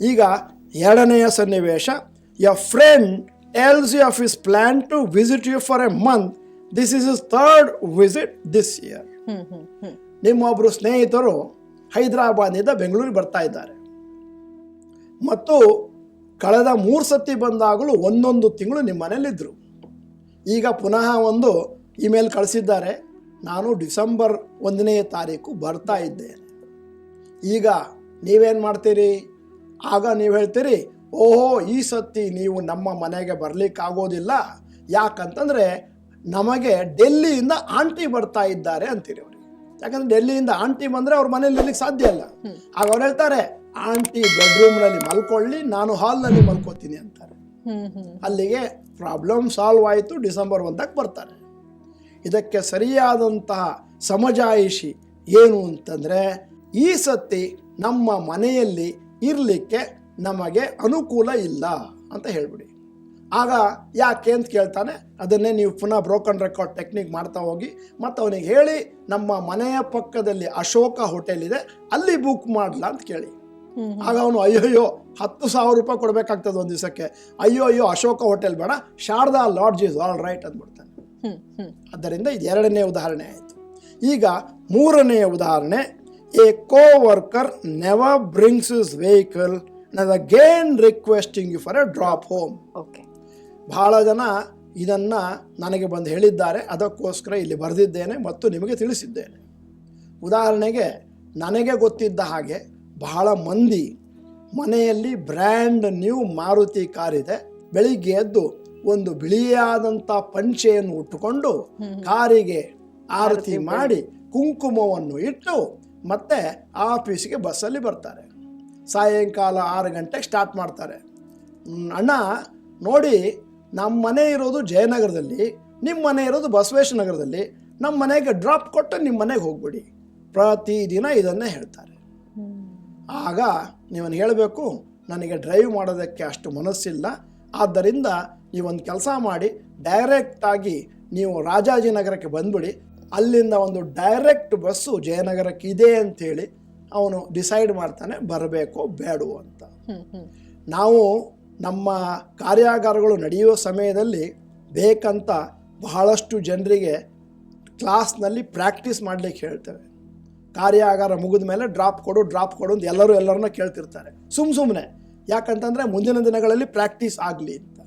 ಈಗ ಎರಡನೆಯ ಸನ್ನಿವೇಶ ಯ friend else you of is plan to visit you for a month this is is third visit this year ನಿಮ್ಮೊಬ್ಬರು ಸ್ನೇಹಿತರು ಹೈದರಾಬಾದ್ನಿಂದ ಬೆಂಗಳೂರಿಗೆ ಬರ್ತಾ ಇದ್ದಾರೆ. ಮತ್ತು ಕಳೆದ ಮೂರು ಸತಿ ಬಂದಾಗಲೂ ಒಂದೊಂದು ತಿಂಗಳು ನಿಮ್ಮ ಮನೇಲಿದ್ದರು ಈಗ ಪುನಃ ಒಂದು ಇಮೇಲ್ ಕಳಿಸಿದ್ದಾರೆ. ನಾನು ಡಿಸೆಂಬರ್ ಒಂದನೇ ತಾರೀಕು ಬರ್ತಾ ಇದ್ದೇನೆ. ಈಗ ನೀವೇನು ಮಾಡ್ತೀರಿ? ಆಗ ನೀವು ಹೇಳ್ತೀರಿ ಓಹೋ ಈ ಸತಿ ನೀವು ನಮ್ಮ ಮನೆಗೆ ಬರಲಿಕ್ಕಾಗೋದಿಲ್ಲ. ಯಾಕಂತಂದರೆ ನಮಗೆ ಡೆಲ್ಲಿಯಿಂದ ಆಂಟಿ ಬರ್ತಾ ಇದ್ದಾರೆ ಅಂತೀರಿ ಅವರು. ಯಾಕಂದ್ರೆ ಡೆಲ್ಲಿಯಿಂದ ಆಂಟಿ ಬಂದರೆ ಅವ್ರ ಮನೇಲಿ ಇರ್ಲಿಕ್ಕೆ ಸಾಧ್ಯ ಇಲ್ಲ. ಆಗ ಅವ್ರು ಹೇಳ್ತಾರೆ ಆಂಟಿ ಬೆಡ್ರೂಮ್ನಲ್ಲಿ ಮಲ್ಕೊಳ್ಳಿ ನಾನು ಹಾಲ್ನಲ್ಲಿ ಮಲ್ಕೋತೀನಿ ಅಂತಾರೆ. ಅಲ್ಲಿಗೆ ಪ್ರಾಬ್ಲಮ್ ಸಾಲ್ವ್ ಆಯಿತು ಡಿಸೆಂಬರ್ ಒಂದಕ್ಕೆ ಬರ್ತಾರೆ. ಇದಕ್ಕೆ ಸರಿಯಾದಂತಹ ಸಮಜಾಯಿಷಿ ಏನು ಅಂತಂದರೆ ಈ ಸತಿ ನಮ್ಮ ಮನೆಯಲ್ಲಿ ಇರಲಿಕ್ಕೆ ನಮಗೆ ಅನುಕೂಲ ಇಲ್ಲ ಅಂತ ಹೇಳಿಬಿಡಿ. ಆಗ ಯಾಕೆ ಅಂತ ಕೇಳ್ತಾನೆ ಅದನ್ನೇ ನೀವು ಪುನಃ ಬ್ರೋಕನ್ ರೆಕಾರ್ಡ್ ಟೆಕ್ನಿಕ್ ಮಾಡ್ತಾ ಹೋಗಿ ಮತ್ತು ಅವನಿಗೆ ಹೇಳಿ ನಮ್ಮ ಮನೆಯ ಪಕ್ಕದಲ್ಲಿ ಅಶೋಕ ಹೋಟೆಲ್ ಇದೆ ಅಲ್ಲಿ ಬುಕ್ ಮಾಡಲಾ ಅಂತ ಕೇಳಿ. ಆಗ ಅವನು ಅಯ್ಯೋಯ್ಯೋ ಹತ್ತು ಸಾವಿರ ರೂಪಾಯಿ ಕೊಡಬೇಕಾಗ್ತದೆ ಒಂದು ದಿವಸಕ್ಕೆ. ಅಯ್ಯೋ ಅಯ್ಯೋ ಅಶೋಕ ಹೋಟೆಲ್ ಬೇಡ Sharada lodge is all right ಅಂದ್ಬಿಡ್ತಾನೆ ಆದ್ದರಿಂದ ಇದು ಎರಡನೇ ಉದಾಹರಣೆ ಆಯಿತು. ಈಗ ಮೂರನೆಯ ಉದಾಹರಣೆ a coworker never brings is vehicle ನದ again requesting you for a drop home okay ಬಹಳ ಜನ ಇದನ್ನು ನನಗೆ ಬಂದು ಹೇಳಿದ್ದಾರೆ ಅದಕ್ಕೋಸ್ಕರ ಇಲ್ಲಿ ಬರೆದಿದ್ದೇನೆ ಮತ್ತು ನಿಮಗೆ ತಿಳಿಸಿದ್ದೇನೆ. ಉದಾಹರಣೆಗೆ ನನಗೆ ಗೊತ್ತಿದ್ದ ಹಾಗೆ ಬಹಳ ಮಂದಿ ಮನೆಯಲ್ಲಿ ಬ್ರ್ಯಾಂಡ್ ನ್ಯೂ ಮಾರುತಿ ಕಾರ್ ಇದೆ ಬೆಳಿಗ್ಗೆ ಎದ್ದು ಒಂದು ಬಿಳಿಯಾದಂಥ ಪಂಚೆಯನ್ನು ಉಟ್ಟುಕೊಂಡು ಕಾರಿಗೆ ಆರತಿ ಮಾಡಿ ಕುಂಕುಮವನ್ನು ಇಟ್ಟು ಮತ್ತೆ ಆಫೀಸಿಗೆ ಬಸ್ಸಲ್ಲಿ ಬರ್ತಾರೆ. ಸಾಯಂಕಾಲ ಆರು ಗಂಟೆಗೆ ಸ್ಟಾರ್ಟ್ ಮಾಡ್ತಾರೆ. ಅಣ್ಣ, ನೋಡಿ, ನಮ್ಮ ಮನೆ ಇರೋದು ಜಯನಗರದಲ್ಲಿ, ನಿಮ್ಮ ಮನೆ ಇರೋದು ಬಸವೇಶ್ವರ ನಗರದಲ್ಲಿ, ನಮ್ಮ ಮನೆಗೆ ಡ್ರಾಪ್ ಕೊಟ್ಟು ನಿಮ್ಮ ಮನೆಗೆ ಹೋಗ್ಬಿಡಿ. ಪ್ರತಿದಿನ ಇದನ್ನೇ ಹೇಳ್ತಾರೆ. ಆಗ ನೀವನು ಹೇಳಬೇಕು, ನನಗೆ ಡ್ರೈವ್ ಮಾಡೋದಕ್ಕೆ ಅಷ್ಟು ಮನಸ್ಸಿಲ್ಲ, ಆದ್ದರಿಂದ ನೀವೊಂದು ಕೆಲಸ ಮಾಡಿ ಡೈರೆಕ್ಟಾಗಿ ನೀವು ರಾಜಾಜಿನಗರಕ್ಕೆ ಬಂದ್ಬಿಡಿ ಅಲ್ಲಿಂದ ಒಂದು ಡೈರೆಕ್ಟ್ ಬಸ್ಸು ಜಯನಗರಕ್ಕೆ ಇದೆ ಅಂಥೇಳಿ ಅವನು ಡಿಸೈಡ್ ಮಾಡ್ತಾನೆ ಬರಬೇಕು ಬೇಡವೋ ಅಂತ. ನಾವು ನಮ್ಮ ಕಾರ್ಯಾಗಾರಗಳು ನಡೆಯುವ ಸಮಯದಲ್ಲಿ ಬೇಕಂತ ಬಹಳಷ್ಟು ಜನರಿಗೆ ಕ್ಲಾಸ್ನಲ್ಲಿ ಪ್ರಾಕ್ಟೀಸ್ ಮಾಡಲಿಕ್ಕೆ ಹೇಳ್ತೇವೆ. ಕಾರ್ಯಾಗಾರ ಮುಗಿದ ಮೇಲೆ ಡ್ರಾಪ್ ಕೊಡು ಡ್ರಾಪ್ ಕೊಡು ಅಂತ ಎಲ್ಲರೂ ಎಲ್ಲರನ್ನ ಕೇಳ್ತಿರ್ತಾರೆ. ಸುಮ್ ಸುಮ್ಮನೆ ಯಾಕಂತಂದರೆ ಮುಂದಿನ ದಿನಗಳಲ್ಲಿ ಪ್ರಾಕ್ಟೀಸ್ ಆಗಲಿ ಅಂತ.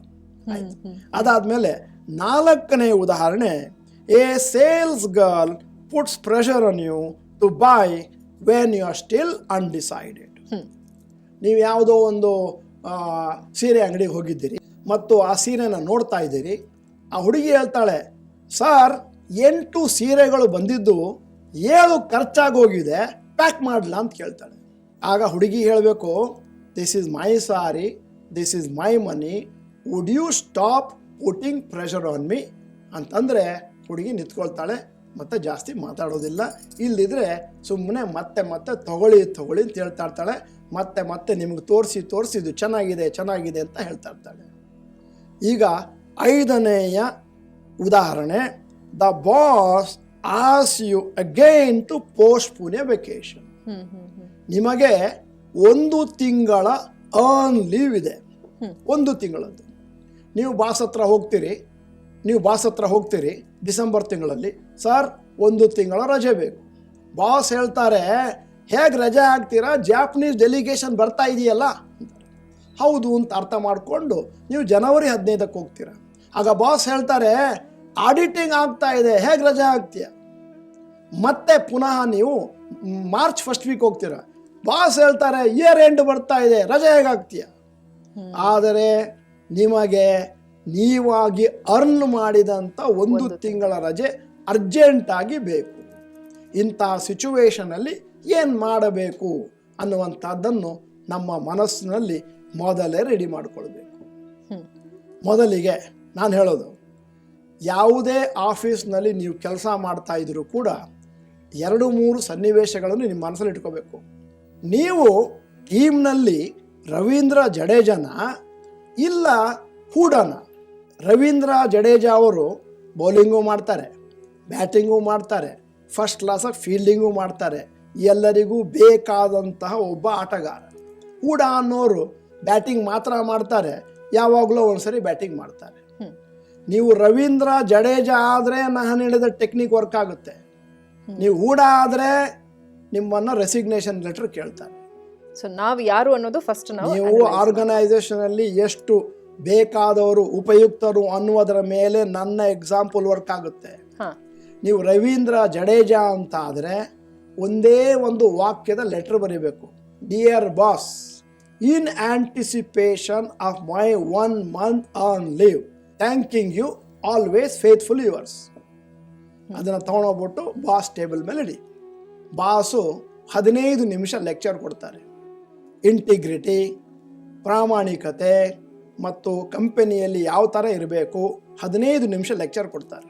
ಆಯ್ತು. ಅದಾದಮೇಲೆ ನಾಲ್ಕನೇ ಉದಾಹರಣೆ a sales girl puts pressure on you to buy when you are still undecided hmm. ನೀವು ಯಾವುದೋ ಒಂದು ಸೀರೆ ಅಂಗಡಿಗೆ ಹೋಗಿದ್ದೀರಿ ಮತ್ತು ಆ ಸೀರೆನ ನೋಡ್ತಾ ಇದ್ದೀರಿ. ಆ ಹುಡುಗಿ ಹೇಳ್ತಾಳೆ ಸರ್ ಎಂಟು ಸೀರೆಗಳು ಬಂದಿದ್ದು ಏಳು ಖರ್ಚಾಗೋಗಿದೆ ಪ್ಯಾಕ್ ಮಾಡಲ? ಅಂತ ಕೇಳ್ತಾಳೆ. ಆಗ ಹುಡುಗಿ ಹೇಳಬೇಕು this is my sorry this is my money would you stop putting pressure on me ಅಂತಂದರೆ ಹುಡುಗಿ ನಿಂತ್ಕೊಳ್ತಾಳೆ ಮತ್ತೆ ಜಾಸ್ತಿ ಮಾತಾಡೋದಿಲ್ಲ. ಇಲ್ಲದಿದ್ರೆ ಸುಮ್ಮನೆ ಮತ್ತೆ ಮತ್ತೆ ತಗೊಳ್ಳಿ ತಗೊಳ್ಳಿ ಅಂತ ಹೇಳ್ತಾ ಇರ್ತಾಳೆ. ಮತ್ತೆ ಮತ್ತೆ ನಿಮ್ಗೆ ತೋರಿಸಿ ತೋರಿಸಿದ್ದು ಚೆನ್ನಾಗಿದೆ ಚೆನ್ನಾಗಿದೆ ಅಂತ ಹೇಳ್ತಾ ಇರ್ತಾಳೆ. ಈಗ ಐದನೆಯ ಉದಾಹರಣೆ the boss as you again to postpone vacation ನಿಮಗೆ ಒಂದು ತಿಂಗಳ ಅರ್ನ್ ಲೀವ್ ಇದೆ. ಒಂದು ತಿಂಗಳದ್ದು. ನೀವು ಬಾಸ್ ಹತ್ರ ಹೋಗ್ತೀರಿ ನೀವು ಬಾಸ್ ಹತ್ರ ಹೋಗ್ತೀರಿ ಡಿಸೆಂಬರ್ ತಿಂಗಳಲ್ಲಿ. ಸರ್ ಒಂದು ತಿಂಗಳ ರಜೆ ಬೇಕು. ಬಾಸ್ ಹೇಳ್ತಾರೆ ಹೇಗೆ ರಜೆ ಹಾಕ್ತೀರಾ ಜಾಪನೀಸ್ ಡೆಲಿಗೇಷನ್ ಬರ್ತಾ ಇದೆಯಲ್ಲ? ಹೌದು ಅಂತ ಅರ್ಥ ಮಾಡಿಕೊಂಡು ನೀವು ಜನವರಿ ಹದಿನೈದಕ್ಕೆ ಹೋಗ್ತೀರಾ. ಆಗ ಬಾಸ್ ಹೇಳ್ತಾರೆ ಆಡಿಟಿಂಗ್ ಆಗ್ತಾ ಇದೆ. ಹೇಗೆ ರಜೆ ಹಾಕ್ತೀಯ ಮತ್ತೆ ಪುನಃ ನೀವು ಮಾರ್ಚ್ ಫಸ್ಟ್ ವೀಕ್ ಹೋಗ್ತೀರಾ. ಬಾಸ್ ಹೇಳ್ತಾರೆ ಇಯರ್ ಎಂಡ್ ಬರ್ತಾ ಇದೆ. ರಜೆ ಹೇಗಾಗ್ತೀಯ ಆದರೆ ನಿಮಗೆ ನೀವಾಗಿ ಅರ್ನ್ ಮಾಡಿದಂಥ ಒಂದು ತಿಂಗಳ ರಜೆ ಅರ್ಜೆಂಟಾಗಿ ಬೇಕು. ಇಂಥ ಸಿಚುವೇಶನಲ್ಲಿ ಏನು ಮಾಡಬೇಕು ಅನ್ನುವಂಥದ್ದನ್ನು ನಮ್ಮ ಮನಸ್ಸಿನಲ್ಲಿ ಮೊದಲೇ ರೆಡಿ ಮಾಡಿಕೊಳ್ಬೇಕು. ಮೊದಲಿಗೆ ನಾನು ಹೇಳೋದು ಯಾವುದೇ ಆಫೀಸ್ನಲ್ಲಿ ನೀವು ಕೆಲಸ ಮಾಡ್ತಾ ಇದ್ರೂ ಕೂಡ ಎರಡು ಮೂರು ಸನ್ನಿವೇಶಗಳನ್ನು ನಿಮ್ಮ ಮನಸ್ಸಲ್ಲಿ ಇಟ್ಕೋಬೇಕು. ನೀವು ಟೀಮ್ನಲ್ಲಿ ರವೀಂದ್ರ ಜಡೇಜನ ಇಲ್ಲ ಹೂಡನ ರವೀಂದ್ರ ಜಡೇಜಾ ಅವರು ಬೌಲಿಂಗು ಮಾಡ್ತಾರೆ ಬ್ಯಾಟಿಂಗು ಮಾಡ್ತಾರೆ ಫಸ್ಟ್ ಕ್ಲಾಸಾಗಿ ಫೀಲ್ಡಿಂಗು ಮಾಡ್ತಾರೆ. ಎಲ್ಲರಿಗೂ ಬೇಕಾದಂತಹ ಒಬ್ಬ ಆಟಗಾರ. ಕೂಡ ಅನ್ನೋರು ಬ್ಯಾಟಿಂಗ್ ಮಾತ್ರ ಮಾಡ್ತಾರೆ ಯಾವಾಗಲೂ ಒಂದ್ಸರಿ ಬ್ಯಾಟಿಂಗ್ ಮಾಡ್ತಾರೆ. ನೀವು ರವೀಂದ್ರ ಜಡೇಜಾ ಆದರೆ ನಾನು ಹೇಳಿದ ಟೆಕ್ನಿಕ್ ವರ್ಕ್ ಆಗುತ್ತೆ. ನೀವು ಊಡ ಆದರೆ ನಿಮ್ಮನ್ನು ರೆಸಿಗ್ನೇಷನ್ ಲೆಟರ್ ಕೇಳ್ತಾರೆ. ಸೊ ನಾವು ಯಾರು ಅನ್ನೋದು ಫಸ್ಟ್ ನಾವು ನೀವು ಆರ್ಗನೈಸೇಷನಲ್ಲಿ ಎಷ್ಟು ಬೇಕಾದವರು ಉಪಯುಕ್ತರು ಅನ್ನುವುದರ ಮೇಲೆ ನನ್ನ ಎಕ್ಸಾಂಪಲ್ ವರ್ಕ್ ಆಗುತ್ತೆ. ನೀವು ರವೀಂದ್ರ ಜಡೇಜಾ ಅಂತ ಆದರೆ ಒಂದೇ ಒಂದು ವಾಕ್ಯದ ಲೆಟರ್ ಬರೀಬೇಕು. Dear boss in anticipation of my one month on leave thanking you always faithful yours ಅದನ್ನು ತೊಗೊಂಡೋಗ್ಬಿಟ್ಟು ಬಾಸ್ ಟೇಬಲ್ ಮೇಲೆ ಇಡಿ. ಬಾಸು ಹದಿನೈದು ನಿಮಿಷ ಲೆಕ್ಚರ್ ಕೊಡ್ತಾರೆ. ಇಂಟಿಗ್ರಿಟಿ ಪ್ರಾಮಾಣಿಕತೆ ಮತ್ತು ಕಂಪನಿಯಲ್ಲಿ ಯಾವ ಥರ ಇರಬೇಕು? ಹದಿನೈದು ನಿಮಿಷ ಲೆಕ್ಚರ್ ಕೊಡ್ತಾರೆ.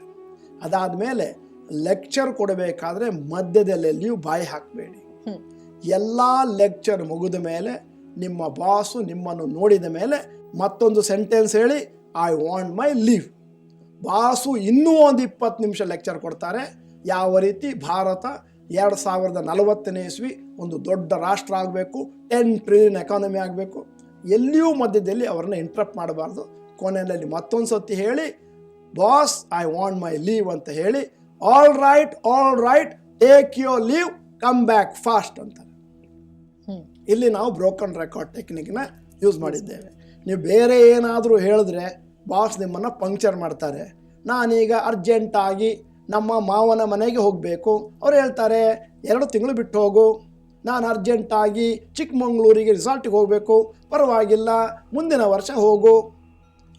ಅದಾದ ಮೇಲೆ ಲೆಕ್ಚರ್ ಕೊಡಬೇಕಾದ್ರೆ ಮಧ್ಯದಲ್ಲೆಲ್ಲಿಯೂ ಬಾಯಿ ಹಾಕಬೇಡಿ. ಎಲ್ಲ ಲೆಕ್ಚರ್ ಮುಗಿದ ಮೇಲೆ ನಿಮ್ಮ ಬಾಸು ನಿಮ್ಮನ್ನು ನೋಡಿದ ಮೇಲೆ ಮತ್ತೊಂದು ಸೆಂಟೆನ್ಸ್ ಹೇಳಿ I want my leave boss ಇನ್ನೂ ಒಂದು ಇಪ್ಪತ್ತು ನಿಮಿಷ ಲೆಕ್ಚರ್ ಕೊಡ್ತಾರೆ. ಯಾವ ರೀತಿ? ಭಾರತ ಎರಡು ಸಾವಿರದ ನಲವತ್ತನೇ ಇಸ್ವಿ ಒಂದು ದೊಡ್ಡ ರಾಷ್ಟ್ರ ಆಗಬೇಕು ಟೆನ್ ಟ್ರಿಲಿಯನ್ ಎಕಾನಮಿ ಆಗಬೇಕು. ಎಲ್ಲಿಯೂ ಮಧ್ಯದಲ್ಲಿ ಅವ್ರನ್ನ ಇಂಟ್ರಪ್ಟ್ ಮಾಡಬಾರ್ದು. ಕೊನೆಯಲ್ಲಿ ಮತ್ತೊಂದು ಸತಿ ಹೇಳಿ boss I want my leave ಅಂತ ಹೇಳಿ all right all right take your leave come back fast ಅಂತಾರೆ. ಹ್ಮ್. ಇಲ್ಲಿ ನಾವು ಬ್ರೋಕನ್ ರೆಕಾರ್ಡ್ ಟೆಕ್ನಿಕ್ನ ಯೂಸ್ ಮಾಡಿದ್ದೇವೆ. ನೀವು ಬೇರೆ ಏನಾದರೂ ಹೇಳಿದ್ರೆ ಬಾಸ್ ನಿಮ್ಮನ್ನು ಪಂಕ್ಚರ್ ಮಾಡ್ತಾರೆ. ನಾನೀಗ ಅರ್ಜೆಂಟಾಗಿ ನಮ್ಮ ಮಾವನ ಮನೆಗೆ ಹೋಗಬೇಕು. ಅವ್ರು ಹೇಳ್ತಾರೆ ಎರಡು ತಿಂಗಳು ಬಿಟ್ಟು ಹೋಗು ನಾನು ಅರ್ಜೆಂಟಾಗಿ ಚಿಕ್ಕಮಂಗ್ಳೂರಿಗೆ ರಿಸಾರ್ಟಿಗೆ ಹೋಗಬೇಕು. ಪರವಾಗಿಲ್ಲ ಮುಂದಿನ ವರ್ಷ ಹೋಗು.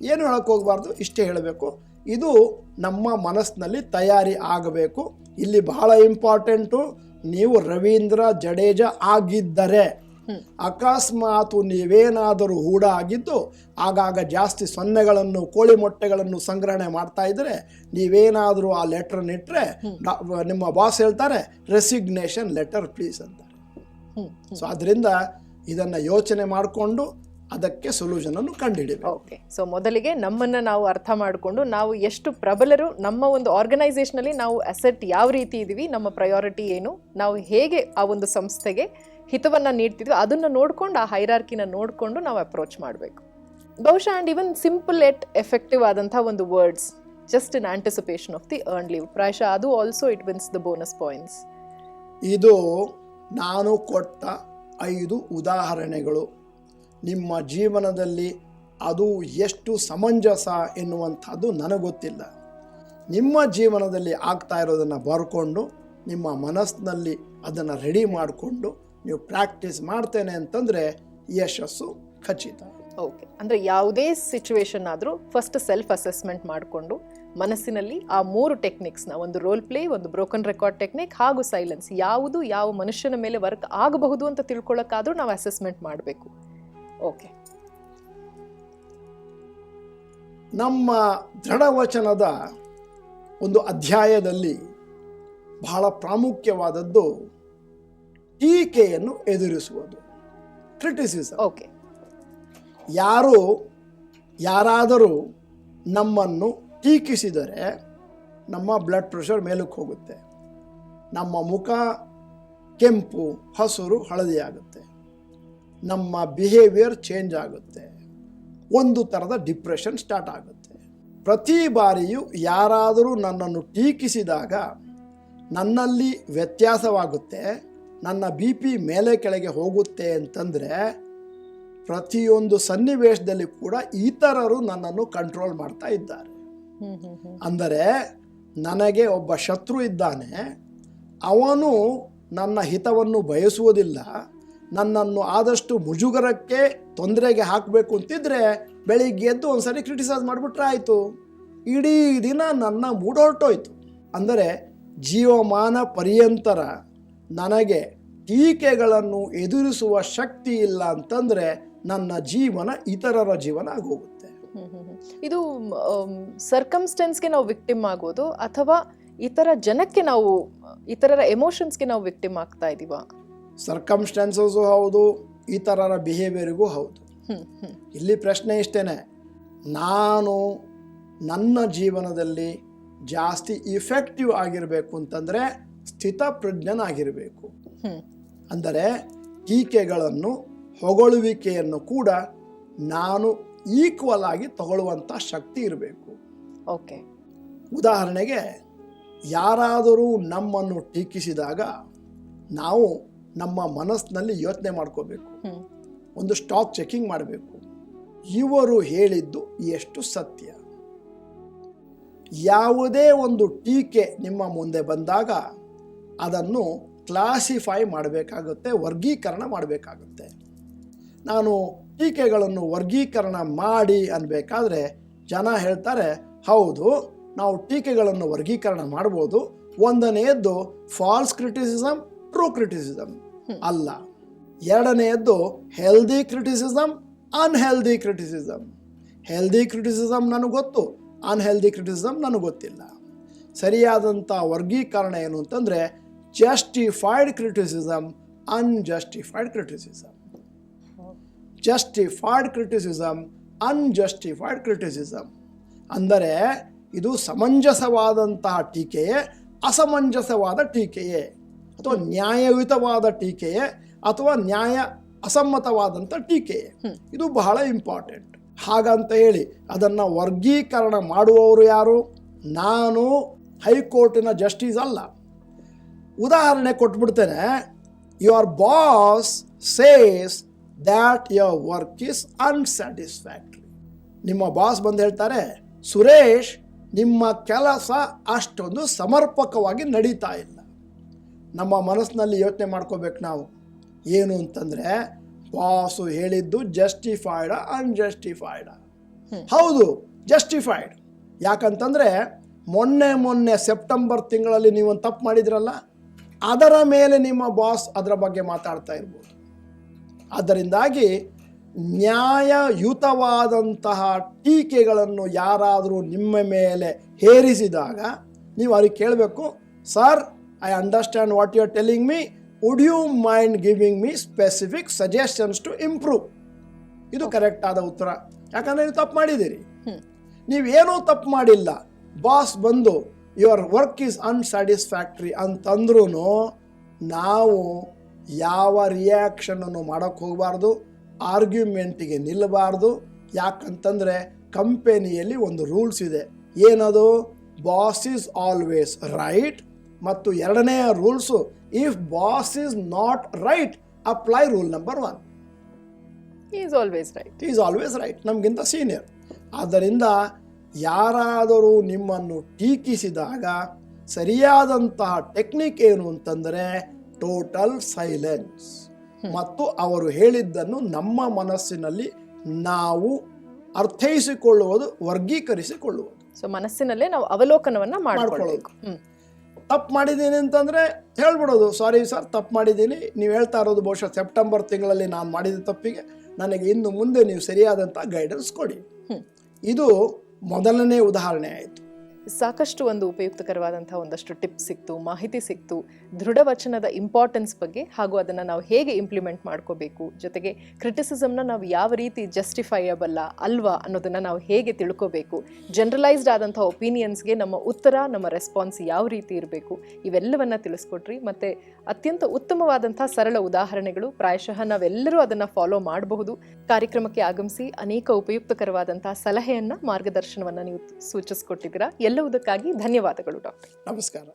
ಏನು ಹೇಳಕ್ಕೆ ಹೋಗಬಾರ್ದು? ಇಷ್ಟೇ ಹೇಳಬೇಕು. ಇದು ನಮ್ಮ ಮನಸ್ಸಿನಲ್ಲಿ ತಯಾರಿ ಆಗಬೇಕು. ಇಲ್ಲಿ ಬಹಳ ಇಂಪಾರ್ಟೆಂಟು ನೀವು ರವೀಂದ್ರ ಜಡೇಜಾ ಆಗಿದ್ದರೆ ಅಕಸ್ಮಾತು ನೀವೇನಾದರೂ ಹೂಡ ಆಗಿದ್ದು ಆಗಾಗ ಜಾಸ್ತಿ ಸೊನ್ನೆಗಳನ್ನು ಕೋಳಿ ಮೊಟ್ಟೆಗಳನ್ನು ಸಂಗ್ರಹಣೆ ಮಾಡ್ತಾ ಇದ್ರೆ ನೀವೇನಾದರೂ ಆ ಲೆಟರ್ ಇಟ್ಟರೆ ನಿಮ್ಮ ಬಾಸ್ ಹೇಳ್ತಾರೆ resignation letter please hmm so ಅದರಿಂದ ಇದನ್ನು ಯೋಚನೆ ಮಾಡಿಕೊಂಡು ಅದಕ್ಕೆ ಸೊಲ್ಯೂಷನ್ ಅನ್ನು ಕಂಡುಹಿಡಿಬೇಕು ಓಕೆ ಸೊ ಮೊದಲಿಗೆ ನಮ್ಮನ್ನ ನಾವು ಅರ್ಥ ಮಾಡಿಕೊಂಡು ನಾವು ಎಷ್ಟು ಪ್ರಬಲರು ನಮ್ಮ ಒಂದು ಆರ್ಗನೈಸೇಷನ್ ಅಲ್ಲಿ ನಾವು ಅಸೆಟ್ ಯಾವ ರೀತಿ ಇದೀವಿ ನಮ್ಮ ಪ್ರಯಾರಿಟಿ ಏನು ನಾವು ಹೇಗೆ ಆ ಒಂದು ಸಂಸ್ಥೆಗೆ ಹಿತವನ್ನ ನೀಡ್ತಿದ್ವಿ ಅದನ್ನ ನೋಡ್ಕೊಂಡು ಆ ಹೈರಾರ್ಕಿನ ನೋಡ್ಕೊಂಡು ನಾವು ಅಪ್ರೋಚ್ ಮಾಡಬೇಕು. ಬಹುಶಃ and even simple yet effective ಆದಂಥ ಒಂದು words just in anticipation of the earn leave ಪ್ರಾಯಶಃ ಅದು also it wins the bonus points ಇದು ನಾನು ಕೊಟ್ಟ ಐದು ಉದಾಹರಣೆಗಳು. ನಿಮ್ಮ ಜೀವನದಲ್ಲಿ ಅದು ಎಷ್ಟು ಸಮಂಜಸ ಎನ್ನುವಂಥದ್ದು ಗೊತ್ತಿಲ್ಲ ನಿಮ್ಮ ಜೀವನದಲ್ಲಿ ಆಗ್ತಾ ಇರೋದನ್ನು ಬರ್ಕೊಂಡು, ನಿಮ್ಮ ಮನಸ್ಸಿನಲ್ಲಿ ಅದನ್ನು ರೆಡಿ ಮಾಡಿಕೊಂಡು ನೀವು ಪ್ರಾಕ್ಟೀಸ್ ಮಾಡ್ತೇನೆ ಅಂತಂದರೆ ಯಶಸ್ಸು ಖಚಿತ. ಓಕೆ ಅಂದರೆ ಯಾವುದೇ ಸಿಚುವೇಶನ್ ಆದರೂ ಫಸ್ಟ್ ಸೆಲ್ಫ್ ಅಸೆಸ್ಮೆಂಟ್ ಮಾಡಿಕೊಂಡು ಮನಸ್ಸಿನಲ್ಲಿ ಆ ಮೂರು ಟೆಕ್ನಿಕ್ಸ್ನ ಒಂದು ರೋಲ್ ಪ್ಲೇ ಒಂದು ಬ್ರೋಕನ್ ರೆಕಾರ್ಡ್ ಟೆಕ್ನಿಕ್ ಹಾಗೂ ಸೈಲೆನ್ಸ್ ಯಾವುದು ಯಾವ ಮನುಷ್ಯನ ಮೇಲೆ ವರ್ಕ್ ಆಗಬಹುದು ಅಂತ ತಿಳ್ಕೊಳ್ಳೋಕ್ಕಾದರೂ ನಾವು ಅಸೆಸ್ಮೆಂಟ್ ಮಾಡಬೇಕು. ಓಕೆ ನಮ್ಮ ದೃಢವಚನದ ಒಂದು ಅಧ್ಯಾಯದಲ್ಲಿ ಬಹಳ ಪ್ರಾಮುಖ್ಯವಾದದ್ದು ಟೀಕೆಯನ್ನು ಎದುರಿಸುವುದು. ಕ್ರಿಟಿಸಿಸಮ್ ಓಕೆ ಯಾರು ಯಾರಾದರೂ ನಮ್ಮನ್ನು ಟೀಕಿಸಿದರೆ ನಮ್ಮ ಬ್ಲಡ್ ಪ್ರೆಷರ್ ಮೇಲಕ್ಕೆ ಹೋಗುತ್ತೆ. ನಮ್ಮ ಮುಖ, ಕೆಂಪು, ಹಸುರು, ಹಳದಿಯಾಗುತ್ತೆ. ನಮ್ಮ ಬಿಹೇವಿಯರ್ ಚೇಂಜ್ ಆಗುತ್ತೆ. ಒಂದು ಥರದ ಡಿಪ್ರೆಷನ್ ಸ್ಟಾರ್ಟ್ ಆಗುತ್ತೆ. ಪ್ರತಿ ಬಾರಿಯೂ ಯಾರಾದರೂ ನನ್ನನ್ನು ಟೀಕಿಸಿದಾಗ ನನ್ನಲ್ಲಿ ವ್ಯತ್ಯಾಸವಾಗುತ್ತೆ, ನನ್ನ ಬಿ ಪಿ ಮೇಲೆ ಕೆಳಗೆ ಹೋಗುತ್ತೆ ಅಂತಂದರೆ ಪ್ರತಿಯೊಂದು ಸನ್ನಿವೇಶದಲ್ಲಿ ಕೂಡ ಇತರರು ನನ್ನನ್ನು ಕಂಟ್ರೋಲ್ ಮಾಡ್ತಾ ಇದ್ದಾರೆ. ಅಂದರೆ ನನಗೆ ಒಬ್ಬ ಶತ್ರು ಇದ್ದಾನೆ, ಅವನು ನನ್ನ ಹಿತವನ್ನು ಬಯಸುವುದಿಲ್ಲ, ನನ್ನನ್ನು ಆದಷ್ಟು ಮುಜುಗರಕ್ಕೆ ತೊಂದರೆಗೆ ಹಾಕಬೇಕು ಅಂತಿದ್ರೆ ಬೆಳಿಗ್ಗೆ ಎದ್ದು ಒಂದ್ಸರಿ ಕ್ರಿಟಿಸೈಸ್ ಮಾಡಿಬಿಟ್ರೆ ಆಯಿತು ಇಡೀ ದಿನ ನನ್ನ ಮೂಡ್ ಹೊರಟೋಯ್ತು ಅಂದರೆ ಜೀವಮಾನ ಪರ್ಯಂತರ ನನಗೆ ಟೀಕೆಗಳನ್ನು ಎದುರಿಸುವ ಶಕ್ತಿ ಇಲ್ಲ ಅಂತಂದರೆ ನನ್ನ ಜೀವನ ಇತರರ ಜೀವನ ಆಗೋಗುತ್ತೆ. ಇದು ಸರ್ಕಮ್ಸ್ಟೆನ್ಸ್ಗೆ ನಾವು ವಿಕ್ಟಿಮ್ ಆಗೋದು ಅಥವಾ ಇತರ ಜನಕ್ಕೆ ನಾವು ಇತರರ ಎಮೋಷನ್ಸ್ಗೆ ನಾವು ವಿಕ್ಟಿಮ್ ಆಗ್ತಾ ಇದೀವ? ಸರ್ಕಮ್ಸ್ಟೆನ್ಸಸ್ಸು ಹೌದು ಇತರರ ಬಿಹೇವಿಯರಿಗೂ ಹೌದು. ಇಲ್ಲಿ ಪ್ರಶ್ನೆ ಇಷ್ಟೇನೆ. ನಾನು ನನ್ನ ಜೀವನದಲ್ಲಿ ಜಾಸ್ತಿ ಇಫೆಕ್ಟಿವ್ ಆಗಿರಬೇಕು ಅಂತಂದರೆ ಸ್ಥಿತಪ್ರಜ್ಞನಾಗಿರಬೇಕು. ಅಂದರೆ ಟೀಕೆಗಳನ್ನು ಹೊಗಳುವಿಕೆಯನ್ನು ಕೂಡ ನಾನು ಈಕ್ವಲ್ ಆಗಿ ತಗೊಳ್ಳುವಂಥ ಶಕ್ತಿ ಇರಬೇಕು. ಓಕೆ ಉದಾಹರಣೆಗೆ ಯಾರಾದರೂ ನಮ್ಮನ್ನು ಟೀಕಿಸಿದಾಗ ನಾವು ನಮ್ಮ ಮನಸ್ಸಿನಲ್ಲಿ ಯೋಚನೆ ಮಾಡ್ಕೋಬೇಕು. ಒಂದು ಸ್ಟಾಕ್ ಚೆಕಿಂಗ್ ಮಾಡಬೇಕು. ಇವರು ಹೇಳಿದ್ದು ಎಷ್ಟು ಸತ್ಯ? ಯಾವುದೇ ಒಂದು ಟೀಕೆ ನಿಮ್ಮ ಮುಂದೆ ಬಂದಾಗ ಅದನ್ನು ಕ್ಲಾಸಿಫೈ ಮಾಡಬೇಕಾಗುತ್ತೆ ವರ್ಗೀಕರಣ ಮಾಡಬೇಕಾಗುತ್ತೆ. ನಾನು ಟೀಕೆಗಳನ್ನು ವರ್ಗೀಕರಣ ಮಾಡಿ ಅನ್ಬೇಕಾದ್ರೆ ಜನ ಹೇಳ್ತಾರೆ ಹೌದು ನಾವು ಟೀಕೆಗಳನ್ನು ವರ್ಗೀಕರಣ ಮಾಡ್ಬೋದು. ಒಂದನೆಯದ್ದು ಫಾಲ್ಸ್ ಕ್ರಿಟಿಸಿಸಮ್ ಟ್ರೂ ಕ್ರಿಟಿಸಿಸಮ್ ಅಲ್ಲ ಎರಡನೆಯದ್ದು healthy criticism unhealthy criticism healthy criticism ನನಗೆ ಗೊತ್ತು ಅನ್ಹೆಲ್ದಿ ಕ್ರಿಟಿಸಿಸಮ್ ನನಗೆ ಗೊತ್ತಿಲ್ಲ. ಸರಿಯಾದಂಥ ವರ್ಗೀಕರಣ ಏನು ಅಂತಂದರೆ justified criticism unjustified criticism justified criticism unjustified criticism ಅಂದರೆ ಇದು ಸಮಂಜಸವಾದಂತಹ ಟೀಕೆಯೇ ಅಸಮಂಜಸವಾದ ಟೀಕೆಯೇ? ಅಥವಾ ನ್ಯಾಯಯುತವಾದ ಟೀಕೆಯೇ? ಅಥವಾ ನ್ಯಾಯ ಅಸಮ್ಮತವಾದಂಥ ಟೀಕೆಯೇ? ಇದು ಬಹಳ ಇಂಪಾರ್ಟೆಂಟ್. ಹಾಗಂತ ಹೇಳಿ ಅದನ್ನು ವರ್ಗೀಕರಣ ಮಾಡುವವರು ಯಾರು? ನಾನು ಹೈಕೋರ್ಟಿನ ಜಸ್ಟಿಸ್ ಅಲ್ಲ. ಉದಾಹರಣೆ ಕೊಟ್ಬಿಡ್ತೇನೆ your boss says that your work is unsatisfactory ನಿಮ್ಮ ಬಾಸ್ ಬಂದು ಹೇಳ್ತಾರೆ ಸುರೇಶ್ ನಿಮ್ಮ ಕೆಲಸ ಅಷ್ಟೊಂದು ಸಮರ್ಪಕವಾಗಿ ನಡೀತಾ ಇಲ್ಲ. ನಮ್ಮ ಮನಸ್ಸಿನಲ್ಲಿ ಯೋಚನೆ ಮಾಡ್ಕೋಬೇಕು ನಾವು. ಏನು ಅಂತಂದರೆ ಬಾಸು ಹೇಳಿದ್ದು ಜಸ್ಟಿಫೈಡ ಅನ್ಜಸ್ಟಿಫೈಡ ಹೌದು ಜಸ್ಟಿಫೈಡ್ ಯಾಕಂತಂದರೆ ಮೊನ್ನೆ ಮೊನ್ನೆ ಸೆಪ್ಟೆಂಬರ್ ತಿಂಗಳಲ್ಲಿ ನೀವೊಂದು ತಪ್ಪು ಮಾಡಿದ್ರಲ್ಲ ಅದರ ಮೇಲೆ ನಿಮ್ಮ ಬಾಸ್ ಅದರ ಬಗ್ಗೆ ಮಾತಾಡ್ತಾ ಇರ್ಬೋದು. ಅದರಿಂದಾಗಿ ನ್ಯಾಯಯುತವಾದಂತಹ ಟೀಕೆಗಳನ್ನು ಯಾರಾದರೂ ನಿಮ್ಮ ಮೇಲೆ ಹೇರಿಸಿದಾಗ ನೀವು ಅವ್ರಿಗೆ ಕೇಳಬೇಕು sir I understand what you are telling me would you mind giving me specific suggestions to improve ಇದು ಕರೆಕ್ಟ್ ಆದ ಉತ್ತರ. ಯಾಕಂದರೆ ನೀವು ತಪ್ಪು ಮಾಡಿದ್ದೀರಿ. ನೀವೇನೂ ತಪ್ಪು ಮಾಡಿಲ್ಲ. ಬಾಸ್ ಬಂದು ಯುವರ್ ವರ್ಕ್ ಈಸ್ ಅನ್ಸ್ಯಾಟಿಸ್ಫ್ಯಾಕ್ಟ್ರಿ ಅಂತಂದ್ರೂ ನಾವು ಯಾವ ರಿಯಾಕ್ಷನನ್ನು ಮಾಡೋಕ್ಕೆ ಹೋಗಬಾರ್ದು ಆರ್ಗ್ಯುಮೆಂಟಿಗೆ ನಿಲ್ಲಬಾರ್ದು ಯಾಕಂತಂದರೆ ಕಂಪೆನಿಯಲ್ಲಿ ಒಂದು ರೂಲ್ಸ್ ಇದೆ. ಏನದು? ಬಾಸ್ ಈಸ್ ಆಲ್ವೇಸ್ ರೈಟ್ ಮತ್ತು ಎರಡನೆಯ rules if boss is not right apply rule number one is always right is always right ನಮಗಿಂತ ಸೀನಿಯರ್ ಆದ್ದರಿಂದ ಯಾರಾದರೂ ನಿಮ್ಮನ್ನು ಟೀಕಿಸಿದಾಗ ಸರಿಯಾದಂತಹ ಟೆಕ್ನಿಕ್ ಏನು ಅಂತಂದರೆ ಟೋಟಲ್ ಸೈಲೆನ್ಸ್ ಮತ್ತು ಅವರು ಹೇಳಿದ್ದನ್ನು ನಮ್ಮ ಮನಸ್ಸಿನಲ್ಲಿ ನಾವು ಅರ್ಥೈಸಿಕೊಳ್ಳುವುದು ವರ್ಗೀಕರಿಸಿಕೊಳ್ಳುವುದು. ಸೊ ಮನಸ್ಸಿನಲ್ಲೇ ನಾವು ಅವಲೋಕನವನ್ನ ಮಾಡ್ಕೊಳ್ಬೇಕು. ತಪ್ಪು ಮಾಡಿದ್ದೀನಿ ಅಂತಂದ್ರೆ ಹೇಳ್ಬಿಡೋದು. ಸಾರಿ ಸರ್ ತಪ್ಪು ಮಾಡಿದ್ದೀನಿ. ನೀವು ಹೇಳ್ತಾ ಇರೋದು ಬಹುಶಃ ಸೆಪ್ಟೆಂಬರ್ ತಿಂಗಳಲ್ಲಿ ನಾನು ಮಾಡಿದ ತಪ್ಪಿಗೆ. ನನಗೆ ಇನ್ನು ಮುಂದೆ ನೀವು ಸರಿಯಾದಂಥ ಗೈಡೆನ್ಸ್ ಕೊಡಿ. ಇದು ಮೊದಲನೇ ಉದಾಹರಣೆ ಆಯಿತು. ಸಾಕಷ್ಟು ಒಂದು ಉಪಯುಕ್ತಕರವಾದಂಥ ಒಂದಷ್ಟು ಟಿಪ್ಸ್ ಸಿಕ್ತು, ಮಾಹಿತಿ ಸಿಕ್ತು ದೃಢ ವಚನದ ಇಂಪಾರ್ಟೆನ್ಸ್ ಬಗ್ಗೆ ಹಾಗೂ ಅದನ್ನು ನಾವು ಹೇಗೆ ಇಂಪ್ಲಿಮೆಂಟ್ ಮಾಡ್ಕೋಬೇಕು, ಜೊತೆಗೆ ಕ್ರಿಟಿಸಿಸಮ್ನ ನಾವು ಯಾವ ರೀತಿ ಜಸ್ಟಿಫೈಯಬಲ್ಲ ಅಲ್ವಾ ಅನ್ನೋದನ್ನು ನಾವು ಹೇಗೆ ತಿಳ್ಕೋಬೇಕು ಜನರಲೈಸ್ಡ್ ಆದಂಥ ಒಪಿನಿಯನ್ಸ್ಗೆ ನಮ್ಮ ಉತ್ತರ, ನಮ್ಮ ರೆಸ್ಪಾನ್ಸ್ ಯಾವ ರೀತಿ ಇರಬೇಕು, ಇವೆಲ್ಲವನ್ನ ತಿಳಿಸ್ಕೊಟ್ರಿ. ಮತ್ತು ಅತ್ಯಂತ ಉತ್ತಮವಾದಂಥ ಸರಳ ಉದಾಹರಣೆಗಳು, ಪ್ರಾಯಶಃ ನಾವೆಲ್ಲರೂ ಅದನ್ನು ಫಾಲೋ ಮಾಡಬಹುದು. ಕಾರ್ಯಕ್ರಮಕ್ಕೆ ಆಗಮಿಸಿ ಅನೇಕ ಉಪಯುಕ್ತಕರವಾದಂಥ ಸಲಹೆಯನ್ನ, ಮಾರ್ಗದರ್ಶನವನ್ನು ನೀವು ಸೂಚಿಸ್ಕೊಟ್ಟಿದ್ದೀರಾ. ಎಲ್ಲವುದಕ್ಕಾಗಿ ಧನ್ಯವಾದಗಳು ಡಾಕ್ಟರ್. ನಮಸ್ಕಾರ.